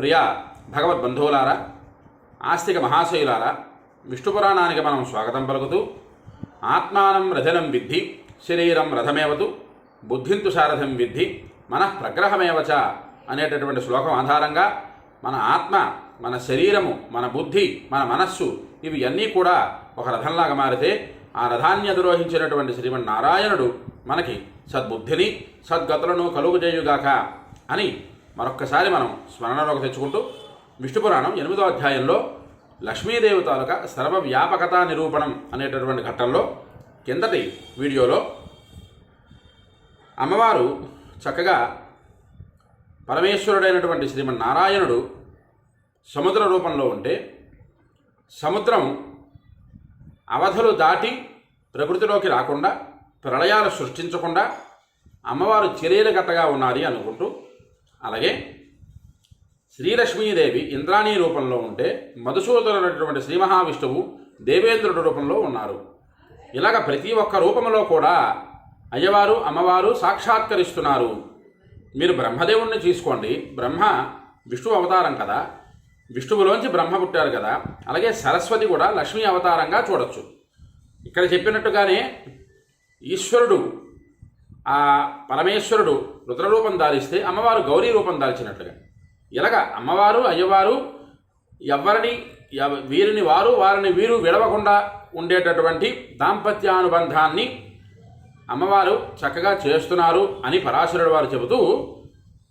ప్రియ భగవద్బంధువులారా ఆస్తిక మహాశయులారా విష్ణు పురాణానికి మనం స్వాగతం పలుకుతూ ఆత్మానం రథనం విద్ధి శరీరం రథమేవతు బుద్ధింతు సారథం విద్ధి మనః ప్రగ్రహమేవచ అనేటటువంటి శ్లోకం ఆధారంగా మన ఆత్మ మన శరీరము మన బుద్ధి మన మనస్సు ఇవి అన్నీ కూడా ఒక రథంలాగా మారితే ఆ రథాన్ని అధిరోహించినటువంటి శ్రీమన్నారాయణుడు మనకి సద్బుద్ధిని సద్గతులను కలుగుజేయుగాక అని మరొక్కసారి మనం స్మరణలోకి తెచ్చుకుంటూ విష్ణు పురాణం ఎనిమిదో అధ్యాయంలో లక్ష్మీదేవి తాలూకా సర్వవ్యాపకత నిరూపణం అనేటటువంటి ఘట్టంలో కిందటి వీడియోలో అమ్మవారు చక్కగా పరమేశ్వరుడైనటువంటి శ్రీమన్నారాయణుడు సముద్ర రూపంలో ఉంటే సముద్రం అవధులు దాటి ప్రకృతిలోకి రాకుండా ప్రళయాలు సృష్టించకుండా అమ్మవారు చర్యలు గట్టగా ఉన్నది అనుకుంటూ అలాగే శ్రీలక్ష్మీదేవి ఇంద్రాణి రూపంలో ఉంటే మధుసూదనుడైనటువంటి శ్రీ మహావిష్ణువు దేవేంద్రుడి రూపంలో ఉన్నారు. ఇలాగ ప్రతి ఒక్క రూపంలో కూడా అయ్యవారు అమ్మవారు సాక్షాత్కరిస్తున్నారు. మీరు బ్రహ్మదేవుణ్ణి తీసుకోండి బ్రహ్మ విష్ణు అవతారం కదా. విష్ణువులోంచి బ్రహ్మ పుట్టారు కదా. అలాగే సరస్వతి కూడా లక్ష్మీ అవతారంగా చూడొచ్చు. ఇక్కడ చెప్పినట్టుగానే ఈశ్వరుడు ఆ పరమేశ్వరుడు రుద్రరూపం దారిస్తే అమ్మవారు గౌరీ రూపం దాల్చినట్లుగా. ఇలాగ అమ్మవారు అయ్యవారు ఎవరిని ఎవ- వీరిని వారు వారిని వీరు విడవకుండా ఉండేటటువంటి దాంపత్యానుబంధాన్ని అమ్మవారు చక్కగా చేస్తున్నారు అని పరాశరుడు వారు చెబుతూ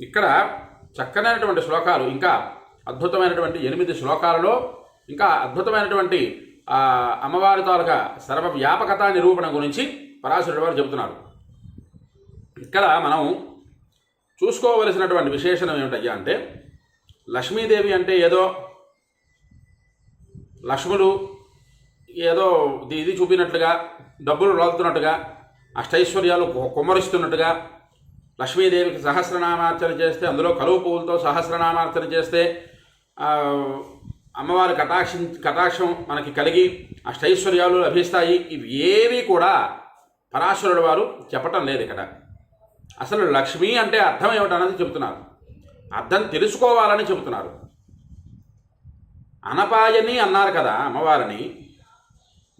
ఇక్కడ చక్కనైనటువంటి శ్లోకాలు ఇంకా అద్భుతమైనటువంటి ఎనిమిది శ్లోకాలలో ఇంకా అద్భుతమైనటువంటి అమ్మవారి తాలూకా సర్వవ్యాపకత నిరూపణ గురించి పరాశరుడు వారు చెబుతున్నారు. ఇక్కడ మనం చూసుకోవలసినటువంటి విశేషణం ఏమిటయ్యా అంటే లక్ష్మీదేవి అంటే ఏదో లక్ష్ముడు ఏదో ఇది చూపినట్లుగా డబ్బులు రాలుతున్నట్టుగా అష్టైశ్వర్యాలు కుమ్మరిస్తున్నట్టుగా లక్ష్మీదేవికి సహస్రనామార్చన చేస్తే అందులో కలువు పువ్వులతో సహస్రనామార్చన చేస్తే అమ్మవారి కటాక్షం కటాక్షం మనకి కలిగి అష్టైశ్వర్యాలు లభిస్తాయి. ఇవి ఏవి కూడా పరాశరుడు వారు చెప్పటం లేదు ఇక్కడ. అసలు లక్ష్మి అంటే అర్థం ఏమిటన్నది చెబుతున్నారు. అర్థం తెలుసుకోవాలని చెబుతున్నారు. అనపాయని అన్నారు కదా అమ్మవారిని.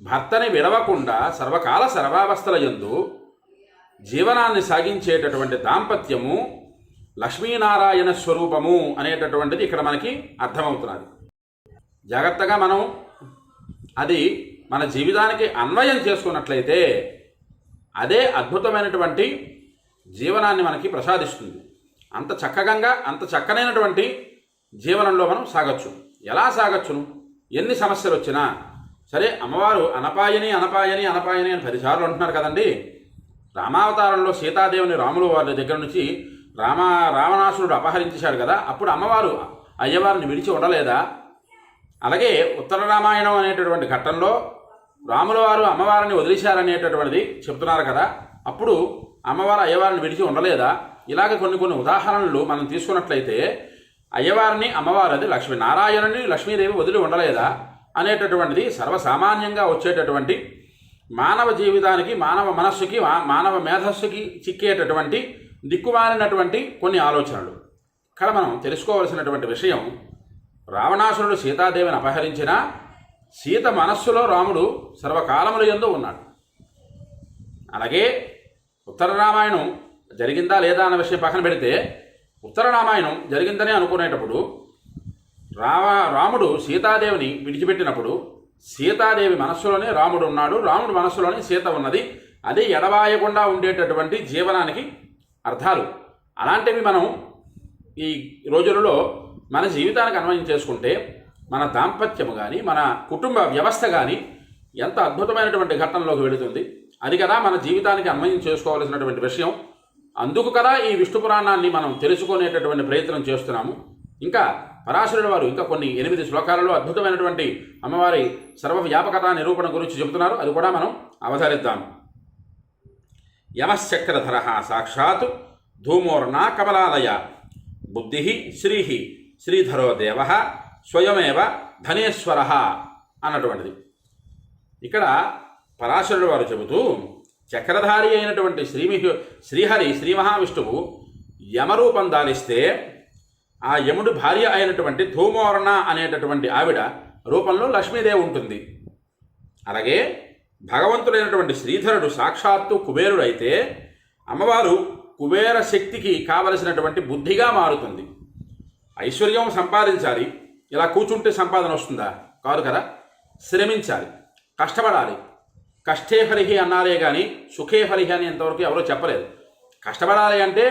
భర్తని విడవకుండా సర్వకాల సర్వావస్థల యందు జీవనాన్ని సాగించేటటువంటి దాంపత్యము లక్ష్మీనారాయణ స్వరూపము అనేటటువంటిది ఇక్కడ మనకి అర్థమవుతున్నది. జాగ్రత్తగా మనం అది మన జీవితానికి అన్వయం చేసుకున్నట్లయితే అదే అద్భుతమైనటువంటి జీవనాన్ని మనకి ప్రసాదిస్తుంది. అంత చక్కగా అంత చక్కనైనటువంటి జీవనంలో మనం సాగచ్చు. ఎలా సాగచ్చును? ఎన్ని సమస్యలు వచ్చినా సరే అమ్మవారు అనపాయని అనపాయని అనపాయని అని పదిసార్లు అంటున్నారు కదండి. రామావతారంలో సీతాదేవిని రాములు వారి దగ్గర నుంచి రామ రావణాసురుడు అపహరించేశాడు కదా అప్పుడు అమ్మవారు అయ్యవారిని విడిచి ఉండలేదా? అలాగే ఉత్తర రామాయణం అనేటటువంటి ఘట్టంలో రాముల వారు అమ్మవారిని వదిలేశారనేటటువంటిది చెప్తున్నారు కదా. అప్పుడు అమ్మవారు అయ్యవారిని విడిచి ఉండలేదా? ఇలాగ కొన్ని కొన్ని ఉదాహరణలు మనం తీసుకున్నట్లయితే అయ్యవారిని అమ్మవారు అది లక్ష్మీ నారాయణుని లక్ష్మీదేవి వదిలి ఉండలేదా? అనేటటువంటిది సర్వసామాన్యంగా వచ్చేటటువంటి మానవ జీవితానికి మానవ మనస్సుకి మానవ మేధస్సుకి చిక్కేటటువంటి దిక్కుమాలినటువంటి కొన్ని ఆలోచనలు. ఇక్కడ మనం తెలుసుకోవలసినటువంటి విషయం రావణాసురుడు సీతాదేవిని అపహరించిన సీత మనస్సులో రాముడు సర్వకాలముల ఎందు ఉన్నాడు. అలాగే ఉత్తర రామాయణం జరిగిందా లేదా అన్న విషయం పక్కన పెడితే ఉత్తర రామాయణం జరిగిందనే అనుకునేటప్పుడు రామ రాముడు సీతాదేవిని విడిచిపెట్టినప్పుడు సీతాదేవి మనస్సులోనే రాముడు ఉన్నాడు రాముడు మనస్సులోనే సీత ఉన్నది. అది ఎడబాయకుండా ఉండేటటువంటి జీవనానికి అర్థాలు. అలాంటివి మనం ఈ రోజులలో మన జీవితానికి అన్వయం చేసుకుంటే మన దాంపత్యము కానీ మన కుటుంబ వ్యవస్థ కానీ ఎంత అద్భుతమైనటువంటి ఘట్టంలోకి వెళుతుంది. అది కదా మన జీవితానికి అన్వయం చేసుకోవాల్సినటువంటి విషయం. అందుకు కదా ఈ విష్ణు పురాణాన్ని మనం తెలుసుకునేటటువంటి ప్రయత్నం చేస్తున్నాము. ఇంకా పరాశరుడు వారు ఇంకా కొన్ని ఎనిమిది శ్లోకాలలో అద్భుతమైనటువంటి అమ్మవారి సర్వవ్యాపకత నిరూపణ గురించి చెబుతున్నారు. అది కూడా మనం అవతరిద్దాం. యమశ్చక్రధర సాక్షాత్ ధూమోర్ణా కమలాలయ బుద్ధి శ్రీ శ్రీధరో దేవ స్వయమేవ ధనేశ్వర అన్నటువంటిది. ఇక్కడ పరాశరుడు వారు చెబుతూ చక్రధారి అయినటువంటి శ్రీమి శ్రీహరి శ్రీ మహావిష్ణువు యమరూపం దాలిస్తే ఆ యముడు భార్య అయినటువంటి ధూమోర్ణ అనేటటువంటి ఆవిడ రూపంలో లక్ష్మీదేవి ఉంటుంది. అలాగే భగవంతుడైనటువంటి శ్రీధరుడు సాక్షాత్తు కుబేరుడైతే అమ్మవారు కుబేర శక్తికి కావలసినటువంటి బుద్ధిగా మారుతుంది. ఐశ్వర్యం సంపాదించాలి. ఇలా కూర్చుంటే సంపాదన వస్తుందా? కాదు కదా? శ్రమించాలి. కష్టపడాలి. కష్టే హరిహి అన్నారే కానీ సుఖే హరిహి అని ఇంతవరకు ఎవరో చెప్పలేదు. కష్టపడాలి అంటే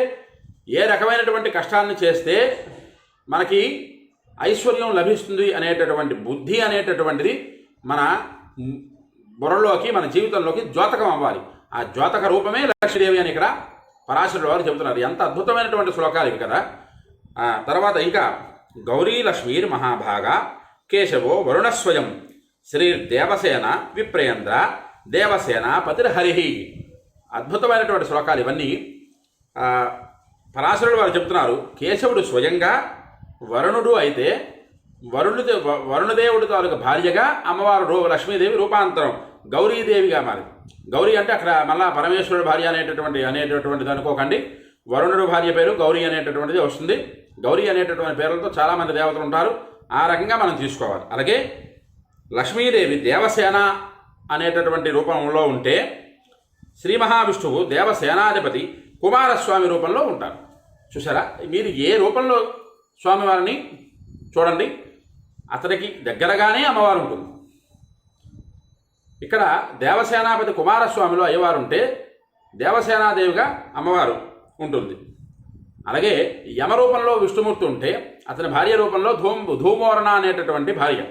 ఏ రకమైనటువంటి కష్టాన్ని చేస్తే మనకి ఐశ్వర్యం లభిస్తుంది అనేటటువంటి బుద్ధి అనేటటువంటిది మన బుర్రలోకి మన జీవితంలోకి జ్యోతకం అవ్వాలి. ఆ జ్యోతక రూపమే లక్ష్మీదేవి అని ఇక్కడ పరాశరుడు వారు చెబుతున్నారు. ఎంత అద్భుతమైనటువంటి శ్లోకాలు ఇవి కదా. తర్వాత ఇంకా గౌరీ లక్ష్మీర్ మహాభాగ కేశవో వరుణస్వయం శ్రీ దేవసేన విప్రేంద్ర దేవసేన పతిర్హరి అద్భుతమైనటువంటి శ్లోకాలు ఇవన్నీ. పరాశరుడు వారు చెప్తున్నారు కేశవుడు స్వయంగా వరుణుడు అయితే వరుణుదే వరుణదేవుడు తాలూకు భార్యగా అమ్మవారు రూ లక్ష్మీదేవి రూపాంతరం గౌరీదేవిగా మారింది. గౌరీ అంటే అక్కడ మళ్ళా పరమేశ్వరుడు భార్య అనేటటువంటి అనేటటువంటిది అనుకోకండి. వరుణుడు భార్య పేరు గౌరీ అనేటటువంటిది వస్తుంది. గౌరీ అనేటటువంటి పేర్లతో చాలామంది దేవతలు ఉంటారు. ఆ రకంగా మనం తీసుకోవాలి. అలాగే లక్ష్మీదేవి దేవసేన అనేటటువంటి రూపంలో ఉంటే శ్రీ మహావిష్ణువు దేవసేనాధిపతి కుమారస్వామి రూపంలో ఉంటారు. చూసారా మీరు ఏ రూపంలో స్వామివారిని చూడండి. అతనికి దగ్గరగానే అమ్మవారు ఉంటుంది. ఇక్కడ దేవసేనాపతి కుమారస్వామిలో అయ్యవారు ఉంటే దేవసేనాదేవిగా అమ్మవారు ఉంటుంది. అలాగే యమ రూపంలో విష్ణుమూర్తి ఉంటే అతని భార్య రూపంలో ధూమ్ ధూమోరణ అనేటటువంటి భార్య.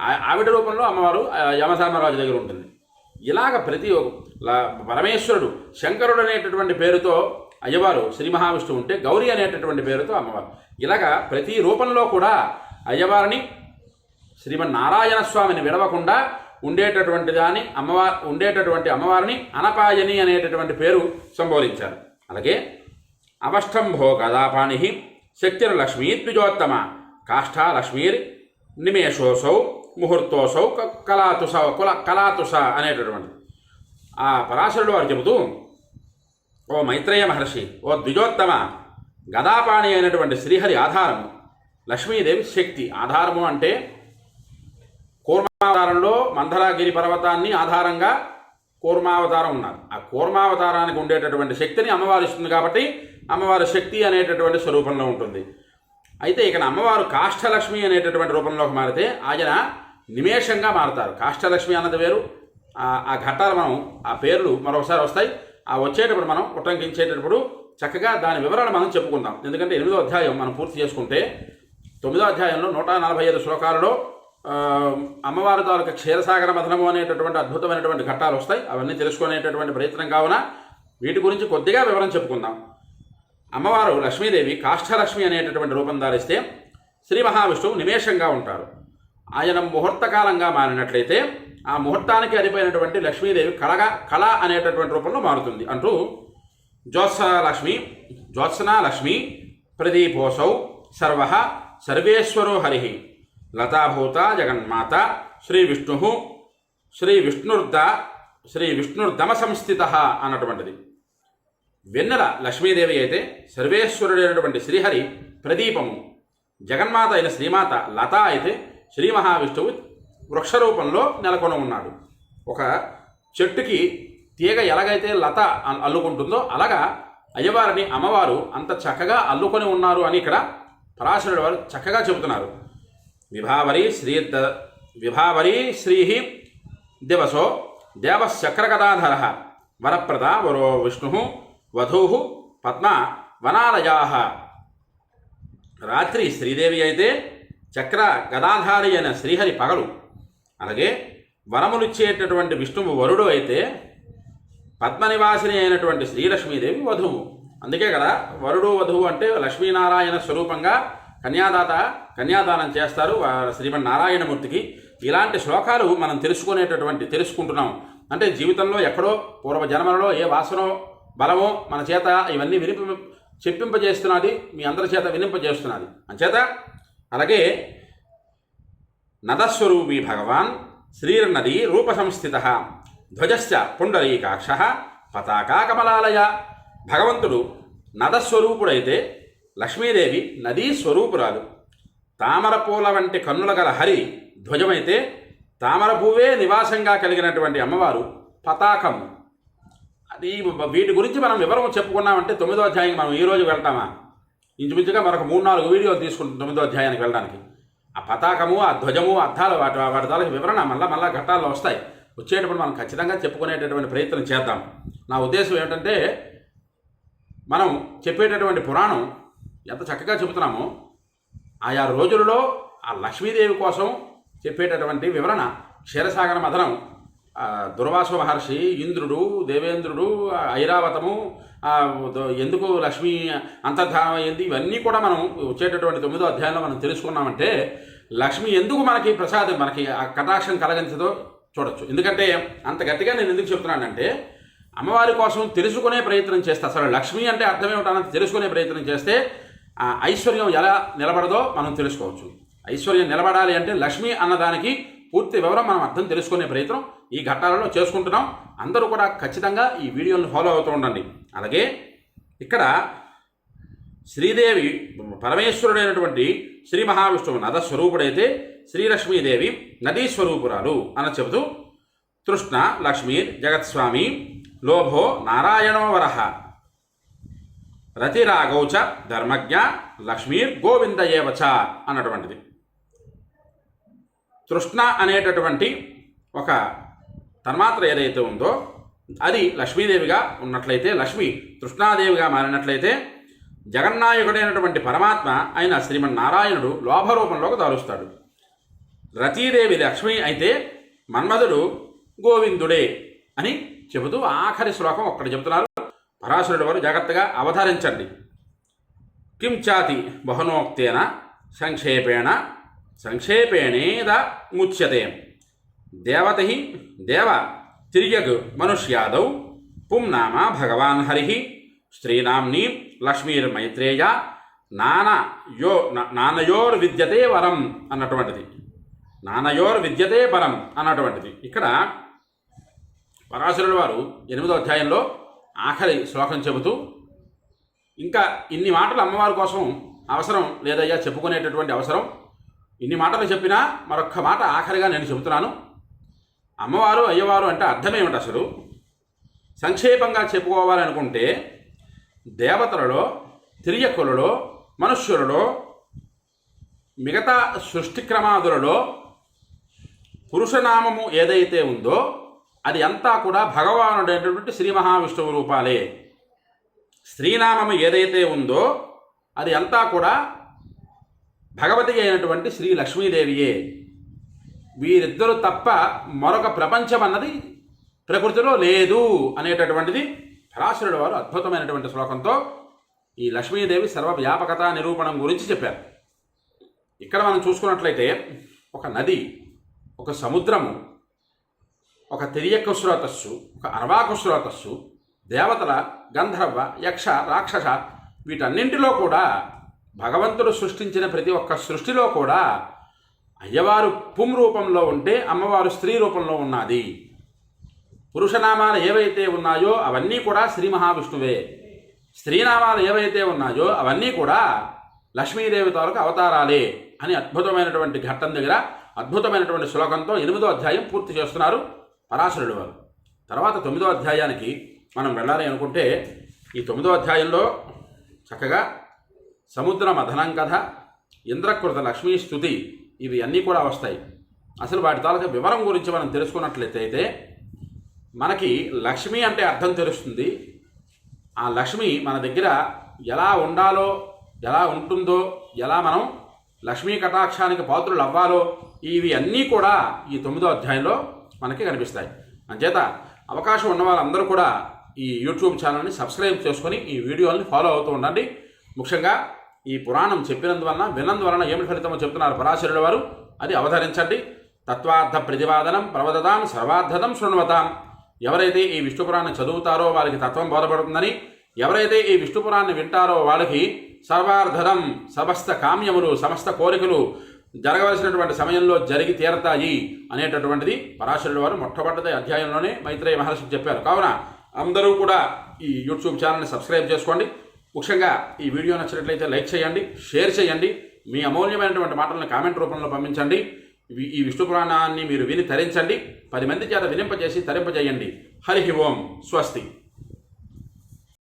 ఆవిడ రూపంలో అమ్మవారు యమధర్మరాజు దగ్గర ఉంటుంది. ఇలాగ ప్రతి పరమేశ్వరుడు శంకరుడు అనేటటువంటి పేరుతో అయ్యవారు శ్రీ మహావిష్ణువు ఉంటే గౌరీ అనేటటువంటి పేరుతో అమ్మవారు. ఇలాగ ప్రతి రూపంలో కూడా అయ్యవారిని శ్రీమన్నారాయణ స్వామిని విడవకుండా ఉండేటటువంటి దాన్ని అమ్మవారు ఉండేటటువంటి అమ్మవారిని అనపాయని అనేటటువంటి పేరు సంబోధించారు. అలాగే అవష్టంభో గదాపాణి శక్తిర్లక్ష్మీ ద్విజోత్తమ కాష్ఠా లక్ష్మీర్ నిమేషోసౌ ముహూర్తోసౌ క- కుల కళాతుష అనేటటువంటి ఆ పరాశరుడు వారు చెబుతూ ఓ మైత్రేయ మహర్షి ఓ ద్విజోత్తమ గదాపాణి అయినటువంటి శ్రీహరి ఆధారము లక్ష్మీదేవి శక్తి ఆధారము అంటే కూర్మావతారంలో మందరాగిరి పర్వతాన్ని ఆధారంగా కూర్మావతారం ఉన్నారు. ఆ కూర్మావతారానికి ఉండేటటువంటి శక్తిని అమ్మవారు ఇస్తుంది కాబట్టి అమ్మవారి శక్తి అనేటటువంటి స్వరూపంలో ఉంటుంది. అయితే ఇక్కడ అమ్మవారు కాష్టలక్ష్మి అనేటటువంటి రూపంలోకి మారితే ఆయన నిమేషంగా మారుతారు. కాష్టలక్ష్మి అన్నది వేరు. ఆ- ఘట్టాలు మనం ఆ పేర్లు మరొకసారి వస్తాయి. ఆ వచ్చేటప్పుడు మనం ఉటంకించేటప్పుడు చక్కగా దాని వివరాలు మనం చెప్పుకుందాం. ఎందుకంటే ఎనిమిదో అధ్యాయం మనం పూర్తి చేసుకుంటే తొమ్మిదో అధ్యాయంలో నూట నలభై ఐదు శ్లోకాలలో అమ్మవారి తాలూకా క్షీరసాగర మథనము అనేటటువంటి అద్భుతమైనటువంటి ఘట్టాలు వస్తాయి. అవన్నీ తెలుసుకునేటటువంటి ప్రయత్నం కావున వీటి గురించి కొద్దిగా వివరం చెప్పుకుందాం. అమ్మవారు లక్ష్మీదేవి కాష్టలక్ష్మి అనేటటువంటి రూపం ధారిస్తే శ్రీ మహావిష్ణువు నిమేషంగా ఉంటారు. ఆయన ముహూర్తకాలంగా మారినట్లయితే ఆ ముహూర్తానికి అనిపోయినటువంటి లక్ష్మీదేవి కళగా కళ అనేటటువంటి రూపంలో మారుతుంది. అంటూ జ్యోత్స లక్ష్మి జ్యోత్సనా లక్ష్మి ప్రదీపోసౌ సర్వ సర్వేశ్వరో హరి లతాభూత జగన్మాత శ్రీ విష్ణు శ్రీ విష్ణుర్ద శ్రీ విష్ణుర్దమ సంస్థిత అన్నటువంటిది. వెన్నెల లక్ష్మీదేవి అయితే సర్వేశ్వరుడైనటువంటి శ్రీహరి ప్రదీపము. జగన్మాత అయిన శ్రీమాత లత అయితే శ్రీ మహావిష్ణువు వృక్షరూపంలో నెలకొని ఉన్నాడు ఒక చెట్టుకి తీగ ఎలాగైతే లత అల్లుకుంటుందో అలాగా అయ్యవారిని అమ్మవారు అంత చక్కగా అల్లుకొని ఉన్నారు అని ఇక్కడ పరాశరుడు వారు చక్కగా చెబుతున్నారు. విభావరి శ్రీ ద- విభావరి శ్రీ దివసో దేవశక్రగదాధర వరప్రద వరో విష్ణు వధూ పద్మ వనాలయా. రాత్రి శ్రీదేవి అయితే చక్ర గదాధారి అయిన శ్రీహరి పగలు. అలాగే వరములిచ్చేటటువంటి విష్ణువు వరుడు అయితే పద్మనివాసిని అయినటువంటి శ్రీలక్ష్మీదేవి వధువు. అందుకే కదా వరుడు వధువు అంటే లక్ష్మీనారాయణ స్వరూపంగా కన్యాదాత కన్యాదానం చేస్తారు శ్రీమన్ నారాయణమూర్తికి ఇలాంటి శ్లోకాలు మనం తెలుసుకునేటటువంటి తెలుసుకుంటున్నాం. అంటే జీవితంలో ఎక్కడో పూర్వ జన్మలలో ఏ వాసనో బలమో మన చేత ఇవన్నీ వినిపి చెప్పింపజేస్తున్నది మీ అందరి చేత వినింపజేస్తున్నది. అంచేత అలాగే నదస్వరూపీ భగవాన్ శ్రీర్నది రూపసంస్థిత ధ్వజశ్చ పుండరీకాక్ష పతాకా కమలాలయ. భగవంతుడు నదస్వరూపుడైతే లక్ష్మీదేవి నదీ స్వరూపురాలు. తామర పూల వంటి కన్నుల గల హరి ధ్వజమైతే తామర పువ్వే నివాసంగా కలిగినటువంటి అమ్మవారు పతాకం. అది వీటి గురించి మనం వివరం చెప్పుకున్నామంటే తొమ్మిదో అధ్యాయం మనం ఈరోజు వెళ్తామా? ఇంచుమించుగా మరొక మూడు నాలుగు వీడియోలు తీసుకుంటాం తొమ్మిదో అధ్యాయానికి వెళ్ళడానికి. ఆ పతాకము ఆ ధ్వజము అర్థాలు వాటి వాటి తాలూకు వివరణ మళ్ళీ మళ్ళీ ఘట్టాల్లో వస్తాయి. వచ్చేటప్పుడు మనం ఖచ్చితంగా చెప్పుకునేటటువంటి ప్రయత్నం చేద్దాం. నా ఉద్దేశం ఏమిటంటే మనం చెప్పేటటువంటి పురాణం ఎంత చక్కగా చెబుతున్నామో ఆయా రోజులలో ఆ లక్ష్మీదేవి కోసం చెప్పేటటువంటి వివరణ క్షీరసాగర మథనం దుర్వాస మహర్షి ఇంద్రుడు దేవేంద్రుడు ఐరావతము ఎందుకు లక్ష్మి అంతర్ధానం అయింది ఇవన్నీ కూడా మనం వచ్చేటటువంటి తొమ్మిదో అధ్యాయంలో మనం తెలుసుకున్నామంటే లక్ష్మి ఎందుకు మనకి ప్రసాదం మనకి ఆ కటాక్షం కలిగించదో చూడొచ్చు. ఎందుకంటే అంత గట్టిగా నేను ఎందుకు చెప్తున్నానంటే అమ్మవారి కోసం తెలుసుకునే ప్రయత్నం చేస్తే. అసలు లక్ష్మి అంటే అర్థం ఏమిటన్నది తెలుసుకునే ప్రయత్నం చేస్తే ఆ ఐశ్వర్యం ఎలా నిలబడదో మనం తెలుసుకోవచ్చు. ఐశ్వర్యం నిలబడాలి అంటే లక్ష్మి అన్నదానికి పూర్తి వివరం మనం అర్థం తెలుసుకునే ప్రయత్నం ఈ ఘట్టాలలో చేసుకుంటున్నాం. అందరూ కూడా ఖచ్చితంగా ఈ వీడియోని ఫాలో అవుతూ ఉండండి. అలాగే ఇక్కడ శ్రీదేవి పరమేశ్వరుడైనటువంటి శ్రీ మహావిష్ణువు నద స్వరూపుడైతే శ్రీలక్ష్మీదేవి నదీ స్వరూపురాలు అని చెబుతూ తృష్ణ లక్ష్మీర్ జగత్స్వామి లోభో నారాయణో వరహ రతిరాగౌచ ధర్మజ్ఞ లక్ష్మీర్ గోవిందయేవచ అన్నటువంటిది. తృష్ణ అనేటటువంటి ఒక తన్మాత్ర ఏదైతే ఉందో అది లక్ష్మీదేవిగా ఉన్నట్లయితే లక్ష్మి తృష్ణాదేవిగా మారినట్లయితే జగన్నాయకుడైనటువంటి పరమాత్మ అయిన శ్రీమన్నారాయణుడు లోభరూపంలోకి దారుస్తాడు. రతీదేవి లక్ష్మి అయితే మన్మధుడు గోవిందుడే అని చెబుతూ ఆఖరి శ్లోకం ఒక్కడ చెబుతున్నారు. పరాశరుడు వారు జాగ్రత్తగా అవతరించండి కిం చాతి బహునోక్తేన సంక్షేపేణ సంక్షేపేణేద ముచ్యతే. దేవతై దేవ తిర్యగ్ మనుష్యాదౌ పుంనామ భగవాన్ హరి స్త్రీనాంని లక్ష్మీర్మైత్రేయ నాన యో నానయోర్ విద్యతే వరం అన్నటువంటిది. నానయోర్ విద్యతే పరం అన్నటువంటిది. ఇక్కడ పరాశరుడు వారు ఎనిమిదో అధ్యాయంలో ఆఖరి శ్లోకం చెబుతూ ఇంకా ఇన్ని మాటలు అమ్మవారి కోసం అవసరం లేదయ్యా చెప్పుకునేటటువంటి అవసరం ఇన్ని మాటలు చెప్పినా మరొక్క మాట ఆఖరిగా నేను చెబుతున్నాను. అమ్మవారు అయ్యవారు అంటే అర్థమేమిటి అసలు? సంక్షేపంగా చెప్పుకోవాలనుకుంటే దేవతలలో తిరియకులలో మనుష్యులలో మిగతా సృష్టి క్రమాదులలో పురుషనామము ఏదైతే ఉందో అది అంతా కూడా భగవానుడైనటువంటి శ్రీ మహావిష్ణువు రూపాలే. స్త్రీనామము ఏదైతే ఉందో అది అంతా కూడా భగవతి అయినటువంటి శ్రీ లక్ష్మీదేవియే. వీరిద్దరు తప్ప మరొక ప్రపంచం అన్నది ప్రకృతిలో లేదు అనేటటువంటిది పరాశరుడు వారు అద్భుతమైనటువంటి శ్లోకంతో ఈ లక్ష్మీదేవి సర్వవ్యాపకత నిరూపణం గురించి చెప్పారు. ఇక్కడ మనం చూసుకున్నట్లయితే ఒక నది ఒక సముద్రము ఒక తిరియక్క స్రోతస్సు ఒక అర్వాకు స్రోతస్సు దేవతల గంధర్వ యక్ష రాక్షస వీటన్నింటిలో కూడా భగవంతుడు సృష్టించిన ప్రతి ఒక్క సృష్టిలో కూడా అయ్యవారు పుం రూపంలో ఉంటే అమ్మవారు స్త్రీ రూపంలో ఉన్నది. పురుషనామాలు ఏవైతే ఉన్నాయో అవన్నీ కూడా శ్రీ మహావిష్ణువే. స్త్రీనామాలు ఏవైతే ఉన్నాయో అవన్నీ కూడా లక్ష్మీదేవి తాలూకు అవతారాలే అని అద్భుతమైనటువంటి ఘట్టం దగ్గర అద్భుతమైనటువంటి శ్లోకంతో ఎనిమిదో అధ్యాయం పూర్తి చేస్తున్నారు పరాశరుడు వారు. తర్వాత తొమ్మిదో అధ్యాయానికి మనం వెళ్ళాలి అనుకుంటే ఈ తొమ్మిదో అధ్యాయంలో చక్కగా సముద్ర మథనం కథ ఇంద్రకృత లక్ష్మీ స్థుతి ఇవి అన్నీ కూడా వస్తాయి. అసలు వాటి తాలూకా వివరం గురించి మనం తెలుసుకున్నట్లయితే మనకి లక్ష్మి అంటే అర్థం తెలుస్తుంది. ఆ లక్ష్మి మన దగ్గర ఎలా ఉండాలో ఎలా ఉంటుందో ఎలా మనం లక్ష్మీ కటాక్షానికి పాత్రులు అవ్వాలో ఇవి అన్నీ కూడా ఈ తొమ్మిదో అధ్యాయంలో మనకి కనిపిస్తాయి. అంచేత అవకాశం ఉన్న వాళ్ళందరూ కూడా ఈ యూట్యూబ్ ఛానల్ని సబ్స్క్రైబ్ చేసుకొని ఈ వీడియోని ఫాలో అవుతూ ఉండండి. ముఖ్యంగా ఈ పురాణం చెప్పినందువలన వినందువలన ఏమిటి ఫలితమో చెప్తున్నారు పరాశరుడు వారు? అది అవతరించండి. తత్వార్థ ప్రతిపాదనం ప్రవదదాం సర్వార్థతం శృణ్వతాం. ఎవరైతే ఈ విష్ణు పురాణం చదువుతారో వారికి తత్వం బోధపడుతుందని ఎవరైతే ఈ విష్ణు పురాణం వింటారో వాళ్ళకి సర్వార్థదం సమస్త కామ్యములు సమస్త కోరికలు జరగవలసినటువంటి సమయంలో జరిగి తీరతాయి అనేటటువంటిది పరాశరుడు వారు మొట్టమొదటి అధ్యాయంలోనే మైత్రేయ మహర్షికి చెప్పారు. కావున అందరూ కూడా ఈ యూట్యూబ్ ఛానల్ని సబ్స్క్రైబ్ చేసుకోండి. ముఖ్యంగా ఈ వీడియో నచ్చినట్లయితే లైక్ చేయండి షేర్ చేయండి మీ అమూల్యమైనటువంటి మాటలను కామెంట్ రూపంలో పంపించండి ఈ విష్ణు పురాణాన్ని మీరు విని తరించండి పది మంది చేత వినింపజేసి తరింపజేయండి. హరి ఓం స్వస్తి.